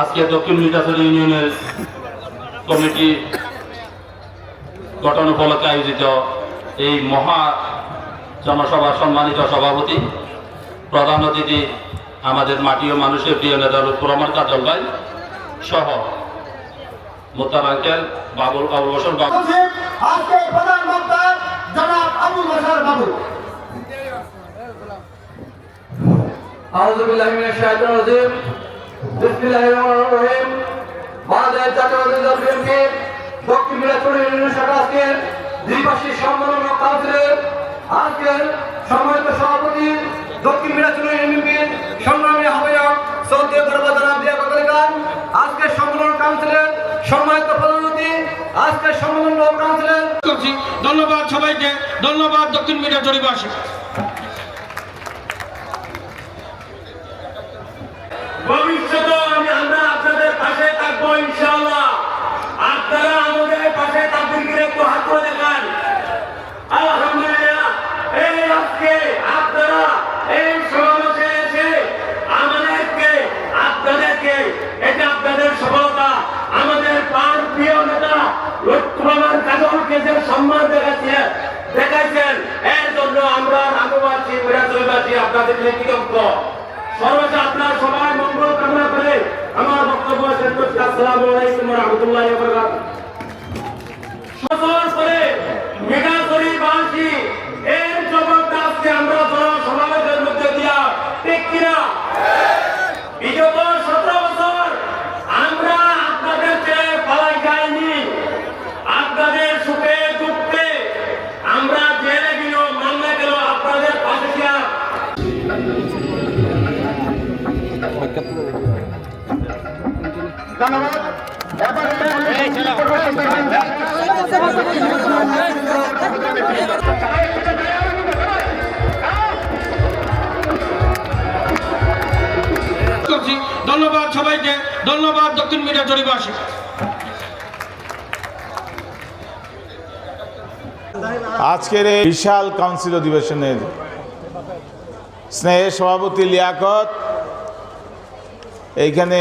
আজকে দক্ষিণ মিঠাচুরি ইউনিয়নের কমিটি গঠন উপলক্ষে আয়োজিত এই মহা জনসভার সম্মানিত সভাপতি, প্রধান অতিথি আমাদের মাটি ও মানুষের প্রিয় নেতা লুৎফুর কাজল ভাই সহ মোতার আঙ্কেল বাবুল বাবুল বসর বাবু। আজকে প্রধান জনাব আবুল বাবু। ধন্যবাদ সবাইকে ধন্যবাদ দক্ষিণ মিডিয়া জরিবাসী আমাদের পাশে তাদেরকে একটু হাত করে দেখান। আলহামদুলিল্লাহ, এই আপনাদের সফলতা, আমাদের পার প্রিয় নেতা লক্ষ্মণ সম্মান দেখাচ্ছে, দেখাইছেন। এর জন্য আমরা রামবাসী আপনার সবাই মঙ্গল কামনা করে আমার বক্তব্য শেষ করছি। আসসালামু আলাইকুম রহমতুল্লাহ সফর করে মেঘাচুরিবাসী এর জবাবটা আজকে আমরা জনসমাবেশের মধ্যে দিয়া ঠিক কিনা? বিগত সতেরো বছর আমরা আপনাদের চেয়ে পালাই যাইনি। আপনাদের সুখে দুঃখে আমরা জেলে গেল মামলা গেল আপনাদের পাশে ধন্যবাদ সবাইকে, ধন্যবাদ দক্ষিণ মিডিয়া জরিবাসী আজকের এই বিশাল কাউন্সিল অধিবেশনের স্নেহের সভাপতি লিয়াকত, এইখানে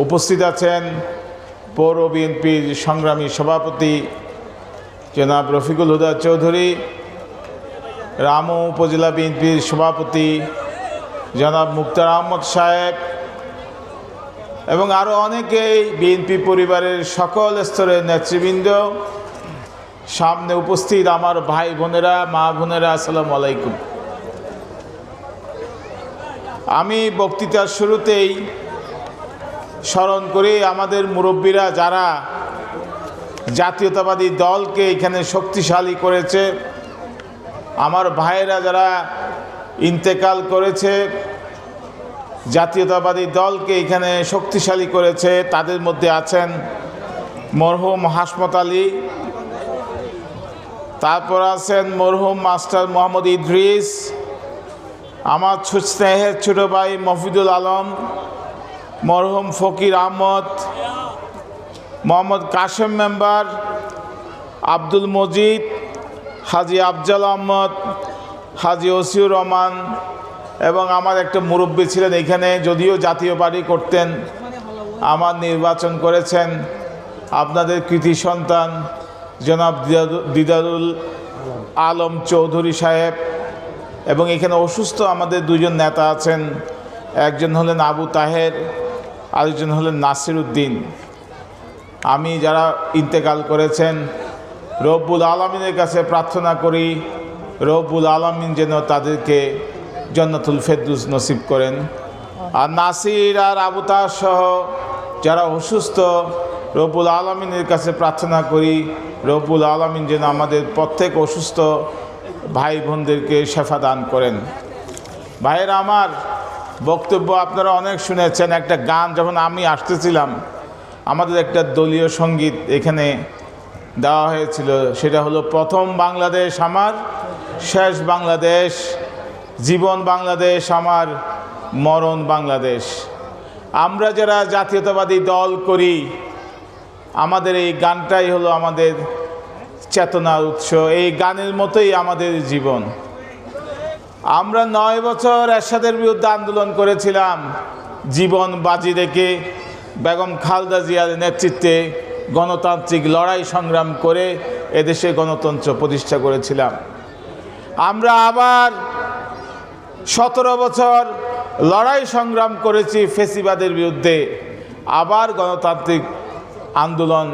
উপস্থিত আছেন পৌর বিএনপির সংগ্রামী সভাপতি জনাব রফিকুল হুদা চৌধুরী, রামু উপজেলা বিএনপির সভাপতি জনাব মুক্তার আহমদ সাহেব এবং আরও অনেকেই বিএনপি পরিবারের সকল স্তরের নেতৃবৃন্দ। সামনে উপস্থিত আমার ভাই বোনেরা, মা বোনেরা, আসসালামু আলাইকুম। আমি বক্তৃতার শুরুতেই স্মরণ করি আমাদের মুরব্বীরা যারা জাতীয়তাবাদী দলকে এখানে শক্তিশালী করেছে, আমার ভাইয়েরা যারা ইন্তেকাল করেছে, জাতীয়তাবাদী দলকে এখানে শক্তিশালী করেছে, তাদের মধ্যে আছেন মরহুম হাসমত আলী, তারপর আছেন মরহুম মাস্টার মোহাম্মদ ইদ্রিস, আমার স্নেহের ছোট ভাই মফিদুল আলম মরহুম ফকির আহমদ, মোহাম্মদ কাশেম মেম্বার, আব্দুল মজিদ, হাজি আফজাল আহমদ, হাজি ওসিউর রহমান এবং আমার একটা মুরব্বী ছিলেন এখানে, যদিও জাতীয় পার্টি করতেন, আমার নির্বাচন করেছেন। আপনাদের কৃতি সন্তান জনাব দিদারু- দিদারুল আলম চৌধুরী সাহেব এবং এখানে অসুস্থ আমাদের দুজন নেতা আছেন। একজন হলেন আবু তাহের আরেকজন হলেন নাসির উদ্দিন আমি যারা ইন্তেকাল করেছেন, রব্বুল আলমিনের কাছে প্রার্থনা করি, রব্বুল আলমিন যেন তাদেরকে জন্নতুল ফেরদুস নসিব করেন। আর নাসির আর আবুতার সহ যারা অসুস্থ, রব্বুল আলমিনের কাছে প্রার্থনা করি, রব্বুল আলমিন যেন আমাদের প্রত্যেক অসুস্থ ভাই বোনদেরকে শেফা দান করেন। ভাইয়েরা আমার বক্তব্য আপনারা অনেক শুনেছেন, একটা গান যখন আমি আসতেছিলাম, আমাদের একটা দলীয় সংগীত এখানে দেওয়া হয়েছিল, সেটা হলো, প্রথম বাংলাদেশ আমার, শেষ বাংলাদেশ, জীবন বাংলাদেশ আমার, মরণ বাংলাদেশ। আমরা যারা জাতীয়তাবাদী দল করি, আমাদের এই গানটাই হলো আমাদের চেতনার উৎস, এই গানের মতোই আমাদের জীবন। আমরা নয় বছর এরশাদের বিরুদ্ধে আন্দোলন করেছিলাম। জীবন বাজি রেখে বেগম খালদা জিয়ার নেতৃত্বে গণতান্ত্রিক লড়াই সংগ্রাম করে এদেশে গণতন্ত্র প্রতিষ্ঠা করেছিলাম। আমরা আবার সতেরো বছর লড়াই সংগ্রাম করেছি ফেসিবাদের বিরুদ্ধে। আবার গণতান্ত্রিক আন্দোলন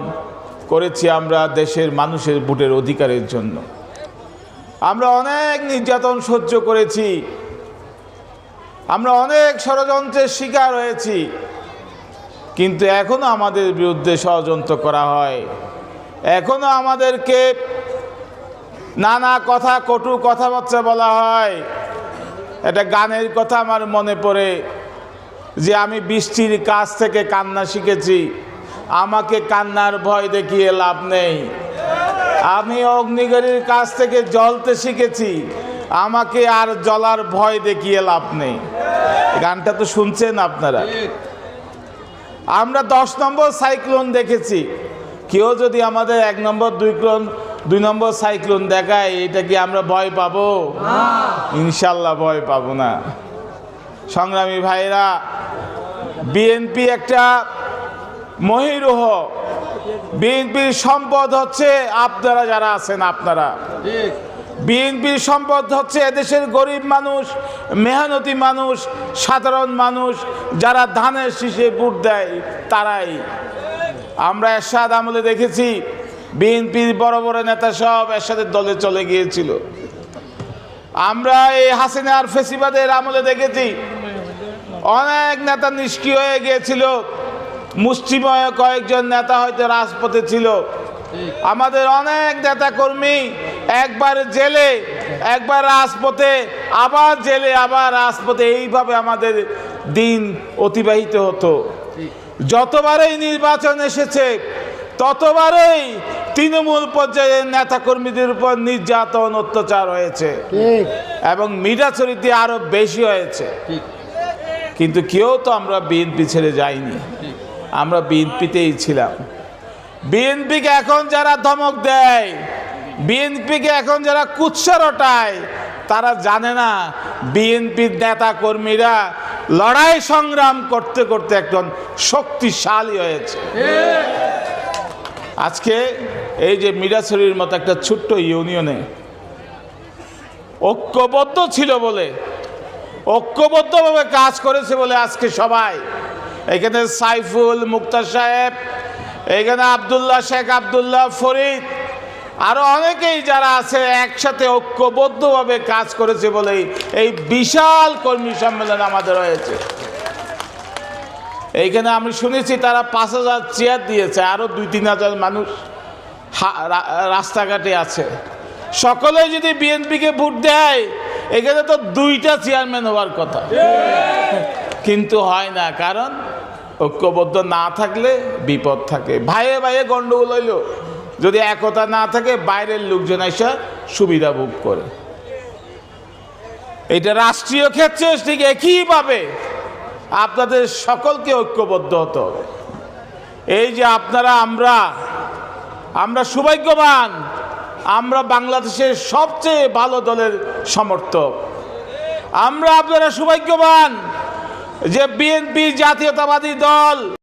করেছি আমরা দেশের মানুষের ভোটের অধিকারের জন্য। আমরা অনেক নির্যাতন সহ্য করেছি। আমরা অনেক ষড়যন্ত্রের শিকার হয়েছি। কিন্তু এখনও আমাদের বিরুদ্ধে ষড়যন্ত্র করা হয়। এখনও আমাদেরকে নানা কথা, কটু কথাবার্তা বলা হয়। একটা গানের কথা আমার মনে পড়ে যে আমি বৃষ্টির কাছ থেকে কান্না শিখেছি। আমাকে কান্নার ভয় দেখিয়ে লাভ নেই। আমি অগ্নিগড়ির কাছ থেকে জ্বলতে শিখেছি। আমাকে আর জলার ভয় দেখিয়ে লাভ নেই। গানটা তো শুনছেন আপনারা। আমরা দশ নম্বর সাইক্লোন দেখেছি। কেউ যদি আমাদের এক নম্বর দুই ক্লোন দুই নম্বর সাইক্লোন দেখায় এটা কি আমরা ভয় পাবো? ইনশাল্লাহ ভয় পাবো না। সংগ্রামী ভাইরা বিএনপি একটা মহিরুহ বিএনপির সম্পদ হচ্ছে আপনারা যারা আছেন আপনারা। বিএনপির সম্পদ হচ্ছে এদেশের গরিব মানুষ, মেহনতি মানুষ, সাধারণ মানুষ, যারা ধানের শীষে ভোট দেয়, তারাই। আমরা এরশাদ আমলে দেখেছি, বিএনপির বড় বড় নেতা সব এরশাদের দলে চলে গিয়েছিল। আমরা এই হাসিনার ফেসিবাদের আমলে দেখেছি, অনেক নেতা নিষ্ক্রিয় হয়ে গিয়েছিল। মুষ্টিময় কয়েকজন নেতা হয়তো রাজপথে ছিল। আমাদের অনেক নেতা কর্মী একবার জেলে একবার রাজপথে আবার জেলে আবার রাজপথে। এইভাবে আমাদের দিন অতিবাহিত হতো। যতবারই নির্বাচন এসেছে ততবারই তৃণমূল পর্যায়ের নেতাকর্মীদের উপর নির্যাতন অত্যাচার হয়েছে। এবং মিডাচরিতে আরও বেশি হয়েছে। কিন্তু কেউ তো আমরা বিএনপি ছেড়ে যাইনি। আমরা বিএনপিতেই ছিলাম। বিএনপিকে এখন যারা ধমক দেয়, বিএনপিকে এখন যারা কুৎসা রটায়, তারা জানে না বিএনপির নেতা কর্মীরা লড়াই সংগ্রাম করতে করতে একজন শক্তিশালী হয়েছে। আজকে এই যে মিরাছড়ির মতো একটা ছোট্ট ইউনিয়নে ঐক্যবদ্ধ ছিল বলে, ঐক্যবদ্ধভাবে কাজ করেছে বলে আজকে সবাই এখানে সাইফুল, মুক্তার সাহেব, এখানে আবদুল্লাহ, শেখ আবদুল্লাহ, ফরিদ, আরও অনেকেই যারা আছে একসাথে ঐক্যবদ্ধভাবে কাজ করেছে বলেই এই বিশাল কর্মী সম্মেলন আমাদের হয়েছে। এইখানে আমি শুনেছি তারা পাঁচ হাজার চেয়ার দিয়েছে, আরও দুই তিন হাজার মানুষ রাস্তাঘাটে আছে। সকলে যদি বিএনপিকে ভোট দেয়, এখানে তো দুইটা চেয়ারম্যান হওয়ার কথা। কিন্তু হয় না, কারণ ঐক্যবদ্ধ না থাকলে বিপদ থাকে। ভাইয়ে ভাইয়ে গন্ডগোল হইল। যদি একতা না থাকে, বাইরের লোকজন এসে সুবিধা ভোগ করে। এটা রাষ্ট্রীয় ক্ষেত্রে ঠিক একইভাবে আপনাদের সকলকে ঐক্যবদ্ধ হতে হবে। এই যে আপনারা, আমরা আমরা সৌভাগ্যবান, আমরা বাংলাদেশের সবচেয়ে ভালো দলের সমর্থক। আমরা আপনারা সৌভাগ্যবান। যে বিএনপি জাতীয়তাবাদী দল